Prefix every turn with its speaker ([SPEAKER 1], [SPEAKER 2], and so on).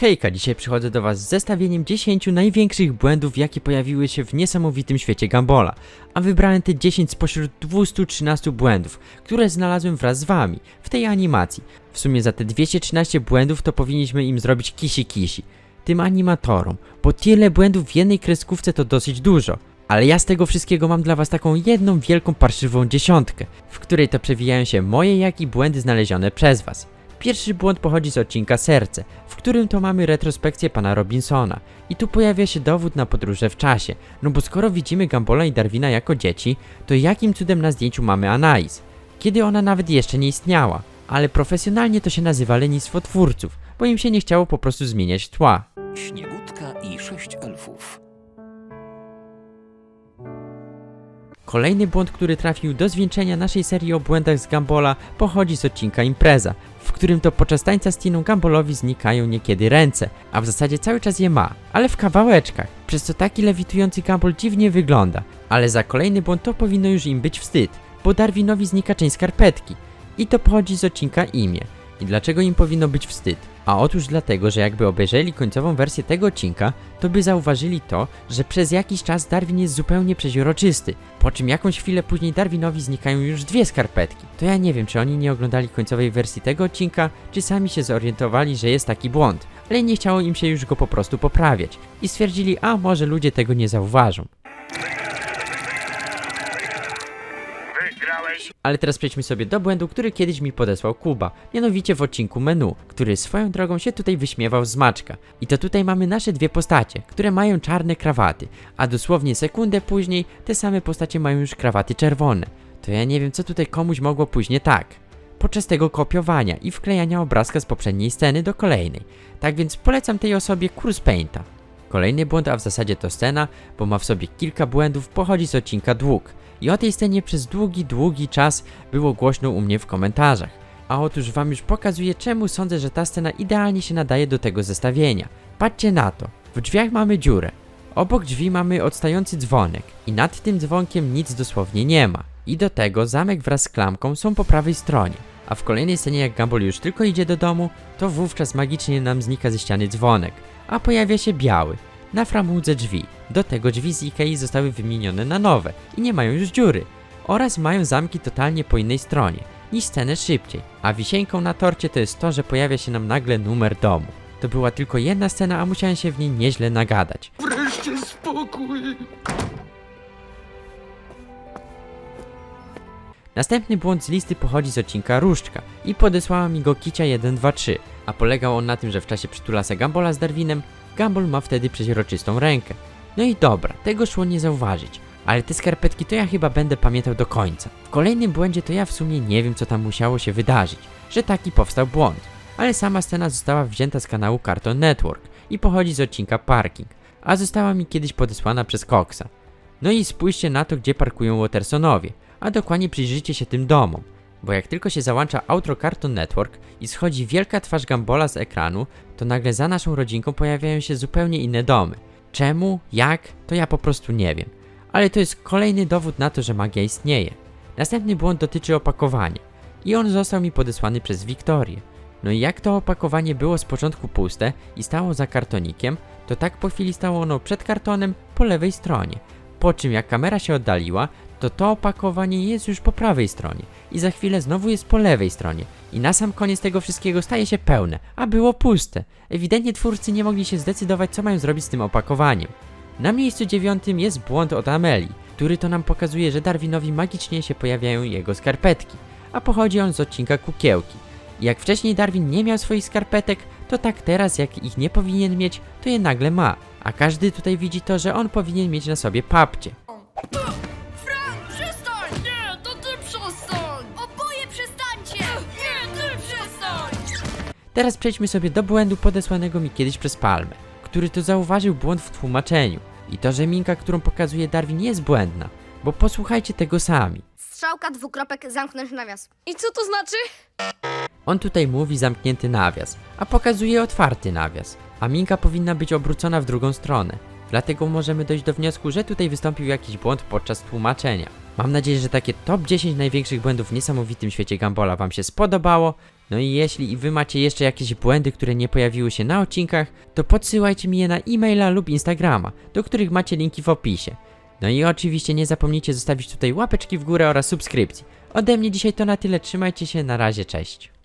[SPEAKER 1] Hejka, dzisiaj przychodzę do Was z zestawieniem 10 największych błędów, jakie pojawiły się w niesamowitym świecie Gambola. A wybrałem te 10 spośród 213 błędów, które znalazłem wraz z Wami w tej animacji. W sumie za te 213 błędów to powinniśmy im zrobić kisi kisi. Tym animatorom, bo tyle błędów w jednej kreskówce to dosyć dużo. Ale ja z tego wszystkiego mam dla Was taką jedną wielką parszywą dziesiątkę, w której to przewijają się moje jak i błędy znalezione przez Was. Pierwszy błąd pochodzi z odcinka Serce, w którym to mamy retrospekcję pana Robinsona. I tu pojawia się dowód na podróże w czasie, no bo skoro widzimy Gambola i Darwina jako dzieci, to jakim cudem na zdjęciu mamy Anais? Kiedy ona nawet jeszcze nie istniała. Ale profesjonalnie to się nazywa lenistwo twórców, bo im się nie chciało po prostu zmieniać tła.
[SPEAKER 2] Śniegutka i sześć
[SPEAKER 1] Kolejny błąd, który trafił do zwieńczenia naszej serii o błędach z Gambola, pochodzi z odcinka Impreza, w którym to podczas tańca z Tiną Gambolowi znikają niekiedy ręce, a w zasadzie cały czas je ma, ale w kawałeczkach, przez co taki lewitujący Gambol dziwnie wygląda. Ale za kolejny błąd to powinno już im być wstyd, bo Darwinowi znika część skarpetki. I to pochodzi z odcinka Imię. I dlaczego im powinno być wstyd? A otóż dlatego, że jakby obejrzeli końcową wersję tego odcinka, to by zauważyli to, że przez jakiś czas Darwin jest zupełnie przeźroczysty, po czym jakąś chwilę później Darwinowi znikają już dwie skarpetki. To ja nie wiem, czy oni nie oglądali końcowej wersji tego odcinka, czy sami się zorientowali, że jest taki błąd, ale nie chciało im się już go po prostu poprawiać i stwierdzili, a może ludzie tego nie zauważą. Ale teraz przejdźmy sobie do błędu, który kiedyś mi podesłał Kuba, mianowicie w odcinku menu, który swoją drogą się tutaj wyśmiewał z Maczka. I to tutaj mamy nasze dwie postacie, które mają czarne krawaty, a dosłownie sekundę później te same postacie mają już krawaty czerwone. To ja nie wiem, co tutaj komuś mogło później tak. Podczas tego kopiowania i wklejania obrazka z poprzedniej sceny do kolejnej. Tak więc polecam tej osobie kurs Painta. Kolejny błąd, a w zasadzie to scena, bo ma w sobie kilka błędów, pochodzi z odcinka Dług. I o tej scenie przez długi, długi czas było głośno u mnie w komentarzach. A otóż wam już pokazuję, czemu sądzę, że ta scena idealnie się nadaje do tego zestawienia. Patrzcie na to. W drzwiach mamy dziurę. Obok drzwi mamy odstający dzwonek i nad tym dzwonkiem nic dosłownie nie ma. I do tego zamek wraz z klamką są po prawej stronie. A w kolejnej scenie jak Gumball już tylko idzie do domu, to wówczas magicznie nam znika ze ściany dzwonek, a pojawia się biały, na framudze drzwi. Do tego drzwi z Ikei zostały wymienione na nowe i nie mają już dziury. Oraz mają zamki totalnie po innej stronie, niż scenę szybciej. A wisienką na torcie to jest to, że pojawia się nam nagle numer domu. To była tylko jedna scena, a musiałem się w niej nieźle nagadać.
[SPEAKER 2] Wreszcie spokój!
[SPEAKER 1] Następny błąd z listy pochodzi z odcinka Różdżka i podesłała mi go Kicia 123, a polegał on na tym, że w czasie przytulasa Gambola z Darwinem, Gumball ma wtedy przeźroczystą rękę. No i dobra, tego szło nie zauważyć, ale te skarpetki to ja chyba będę pamiętał do końca. W kolejnym błędzie to ja w sumie nie wiem co tam musiało się wydarzyć, że taki powstał błąd, ale sama scena została wzięta z kanału Cartoon Network i pochodzi z odcinka Parking, a została mi kiedyś podesłana przez Coxa. No i spójrzcie na to, gdzie parkują Watersonowie, a dokładnie przyjrzyjcie się tym domom. Bo jak tylko się załącza outro Cartoon Network i schodzi wielka twarz Gambola z ekranu, to nagle za naszą rodzinką pojawiają się zupełnie inne domy. Czemu? Jak? To ja po prostu nie wiem. Ale to jest kolejny dowód na to, że magia istnieje. Następny błąd dotyczy opakowania. I on został mi podesłany przez Wiktorię. No i jak to opakowanie było z początku puste i stało za kartonikiem, to tak po chwili stało ono przed kartonem po lewej stronie. Po czym jak kamera się oddaliła, to to opakowanie jest już po prawej stronie i za chwilę znowu jest po lewej stronie i na sam koniec tego wszystkiego staje się pełne, a było puste. Ewidentnie twórcy nie mogli się zdecydować co mają zrobić z tym opakowaniem. Na miejscu dziewiątym jest błąd od Amelii, który to nam pokazuje, że Darwinowi magicznie się pojawiają jego skarpetki, a pochodzi on z odcinka Kukiełki. Jak wcześniej Darwin nie miał swoich skarpetek, to tak teraz jak ich nie powinien mieć, to je nagle ma. A każdy tutaj widzi to, że on powinien mieć na sobie papcie.
[SPEAKER 3] Frank, przestań! Nie, to ty przestań! Oboje przestańcie! Nie, ty przestań!
[SPEAKER 1] Teraz przejdźmy sobie do błędu podesłanego mi kiedyś przez Palmę, który to zauważył błąd w tłumaczeniu. I to, że minka, którą pokazuje Darwin jest błędna, bo posłuchajcie tego sami.
[SPEAKER 4] Strzałka, dwukropek, zamknąć nawias.
[SPEAKER 3] I co to znaczy?
[SPEAKER 1] On tutaj mówi zamknięty nawias, a pokazuje otwarty nawias, a minka powinna być obrócona w drugą stronę. Dlatego możemy dojść do wniosku, że tutaj wystąpił jakiś błąd podczas tłumaczenia. Mam nadzieję, że takie top 10 największych błędów w niesamowitym świecie Gambola Wam się spodobało. No i jeśli i wy macie jeszcze jakieś błędy, które nie pojawiły się na odcinkach, to podsyłajcie mi je na e-maila lub Instagrama, do których macie linki w opisie. No i oczywiście nie zapomnijcie zostawić tutaj łapeczki w górę oraz subskrypcji. Ode mnie dzisiaj to na tyle, trzymajcie się, na razie, cześć.